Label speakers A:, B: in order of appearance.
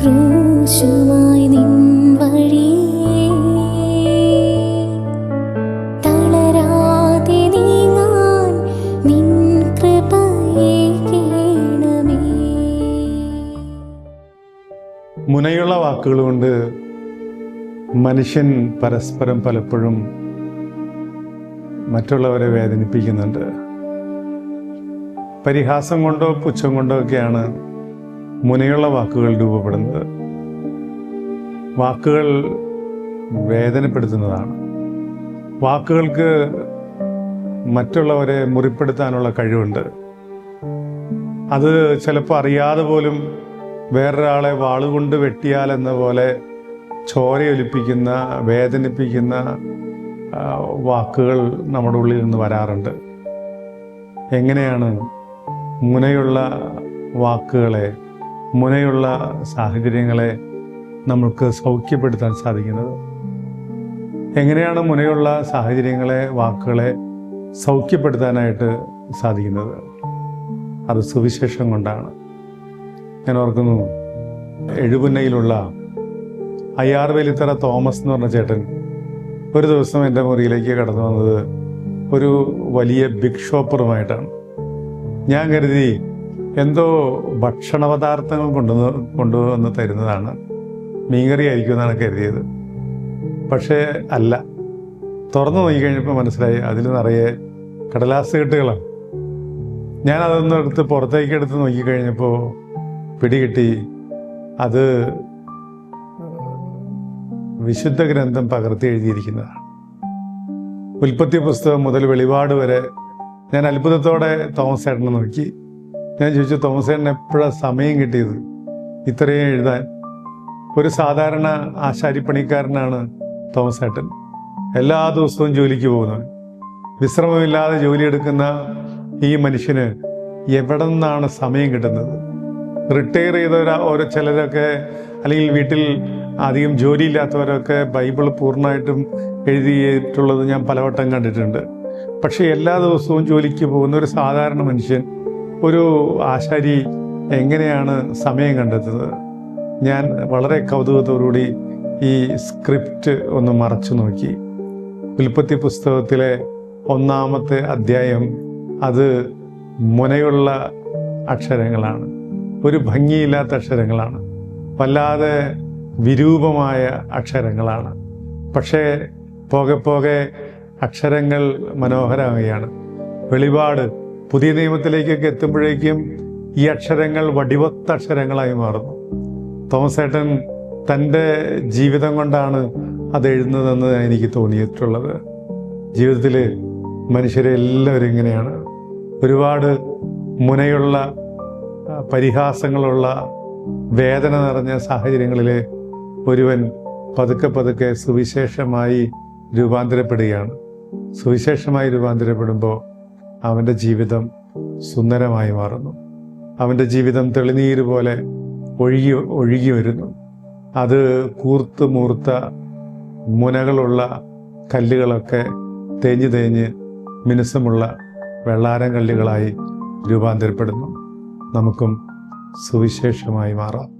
A: ക്രൂശുമായി നിൻ വഴിയേ തളരാതെ നീങ്ങാൻ നിൻ കൃപയെ കേണമേ.
B: മുനയുള്ള വാക്കുകൾ കൊണ്ട് മനുഷ്യൻ പരസ്പരം പലപ്പോഴും മറ്റുള്ളവരെ വേദനിപ്പിക്കുന്നുണ്ട്. പരിഹാസം കൊണ്ടോ പുച്ഛം കൊണ്ടോ ഒക്കെയാണ് മുനയുള്ള വാക്കുകൾ രൂപപ്പെടുന്നത്. വാക്കുകൾ വേദനപ്പെടുത്തുന്നതാണ്. വാക്കുകൾക്ക് മറ്റുള്ളവരെ മുറിപ്പെടുത്താനുള്ള കഴിവുണ്ട്. അത് ചിലപ്പോൾ അറിയാതെ പോലും വേറൊരാളെ വാളുകൊണ്ട് വെട്ടിയാലെന്ന പോലെ ചോരയൊലിപ്പിക്കുന്ന വേദനിപ്പിക്കുന്ന വാക്കുകൾ നമ്മുടെ ഉള്ളിൽ നിന്ന് വരാറുണ്ട്. എങ്ങനെയാണ് മുനയുള്ള വാക്കുകളെ മുനയുള്ള സാഹചര്യങ്ങളെ നമുക്ക് സൗഖ്യപ്പെടുത്താൻ സാധിക്കുന്നത്? എങ്ങനെയാണ് മുനയുള്ള സാഹചര്യങ്ങളെ വാക്കുകളെ സൗഖ്യപ്പെടുത്താനായിട്ട് സാധിക്കുന്നത്? അത് സുവിശേഷം കൊണ്ടാണ്. ഞാൻ ഓർക്കുന്നു എഴുപുന്നയിലുള്ള അയ്യാർ വലിത്തറ തോമസ് എന്ന് പറഞ്ഞ ചേട്ടൻ ഒരു ദിവസം എന്റെ മുറിയിലേക്ക് കടന്നു വന്നത് ഒരു വലിയ ബിഗ് ഷോപ്പറുമായിട്ടാണ്. ഞാൻ കരുതി എന്തോ ഭക്ഷണ പദാർത്ഥങ്ങൾ കൊണ്ടുവന്ന് കൊണ്ടുവന്ന് തരുന്നതാണ്. മീൻകറി ആയിരിക്കും എന്നാണ് കരുതിയത്. പക്ഷേ അല്ല. തുറന്നു നോക്കിക്കഴിഞ്ഞപ്പോൾ മനസ്സിലായി അതിൽ നിറയെ കടലാസ് കെട്ടുകളാണ്. ഞാൻ അതൊന്നെടുത്ത് പുറത്തേക്ക് എടുത്ത് നോക്കിക്കഴിഞ്ഞപ്പോൾ പിടികിട്ടി അത് വിശുദ്ധ ഗ്രന്ഥം പകർത്തി എഴുതിയിരിക്കുന്നതാണ്. ഉൽപ്പത്തി പുസ്തകം മുതൽ വെളിപാട് വരെ ഞാൻ അത്ഭുതത്തോടെ തോമസ് ഏട്ടനെ നോക്കി. ഞാൻ ചോദിച്ചു തോമസ് ഏട്ടന് എപ്പോഴാണ് സമയം കിട്ടിയത്? ഇത്രയും എഴുതാൻ. ഒരു സാധാരണ ആശാരിപ്പണിക്കാരനാണ് തോമസ് ഏട്ടൻ എല്ലാ ദിവസവും ജോലിക്ക് പോകുന്നവൻ. വിശ്രമമില്ലാതെ ജോലിയെടുക്കുന്ന ഈ മനുഷ്യന് എവിടെ നിന്നാണ് സമയം കിട്ടുന്നത്? റിട്ടയർ ചെയ്ത ഓരോ ചിലരൊക്കെ അല്ലെങ്കിൽ വീട്ടിൽ അധികം ജോലിയില്ലാത്തവരൊക്കെ ബൈബിൾ പൂർണമായിട്ടും എഴുതിയിട്ടുള്ളത് ഞാൻ പലവട്ടം കണ്ടിട്ടുണ്ട്. പക്ഷേ എല്ലാ ദിവസവും ജോലിക്ക് പോകുന്ന ഒരു സാധാരണ മനുഷ്യൻ ഒരു ആശാരി എങ്ങനെയാണ് സമയം കണ്ടെത്തുന്നത്? ഞാൻ വളരെ കൗതുകത്തോടുകൂടി ഈ സ്ക്രിപ്റ്റ് ഒന്ന് മറച്ചു നോക്കി. ഉൽപ്പത്തി പുസ്തകത്തിലെ ഒന്നാമത്തെ അധ്യായം അത് മുനയുള്ള അക്ഷരങ്ങളാണ്. ഒരു ഭംഗിയില്ലാത്ത അക്ഷരങ്ങളാണ്. വല്ലാതെ വിരൂപമായ അക്ഷരങ്ങളാണ്. പക്ഷേ പോകെ പോകെ അക്ഷരങ്ങൾ മനോഹരമാവുകയാണ്. വെളിപാട് പുതിയ നിയമത്തിലേക്കൊക്കെ എത്തുമ്പോഴേക്കും ഈ അക്ഷരങ്ങൾ വടിവത്ത അക്ഷരങ്ങളായി മാറുന്നു. തോമസ് ഏട്ടൻ തന്റെ ജീവിതം കൊണ്ടാണ് അത് എഴുതുന്നതെന്ന് എനിക്ക് തോന്നിയിട്ടുള്ളത്. ജീവിതത്തിൽ മനുഷ്യരെ എല്ലാവരും ഇങ്ങനെയാണ്. ഒരുപാട് മുനയുള്ള പരിഹാസങ്ങളുള്ള വേദന നിറഞ്ഞ സാഹചര്യങ്ങളിൽ ഒരുവൻ പതുക്കെ പതുക്കെ സുവിശേഷമായി രൂപാന്തരപ്പെടുകയാണ്. സുവിശേഷമായി രൂപാന്തരപ്പെടുമ്പോൾ അവന്റെ ജീവിതം സുന്ദരമായി മാറുന്നു. അവന്റെ ജീവിതം തെളിനീര് പോലെ ഒഴുകി ഒഴുകി വരുന്നു. അത് കൂർത്ത് മൂർത്ത മുനകളുള്ള കല്ലുകളൊക്കെ തേഞ്ഞ് തേഞ്ഞ് മിനുസമുള്ള വെള്ളാരം കല്ലുകളായി രൂപാന്തരപ്പെടുന്നു. നമുക്കും സുവിശേഷമായി മാറാം.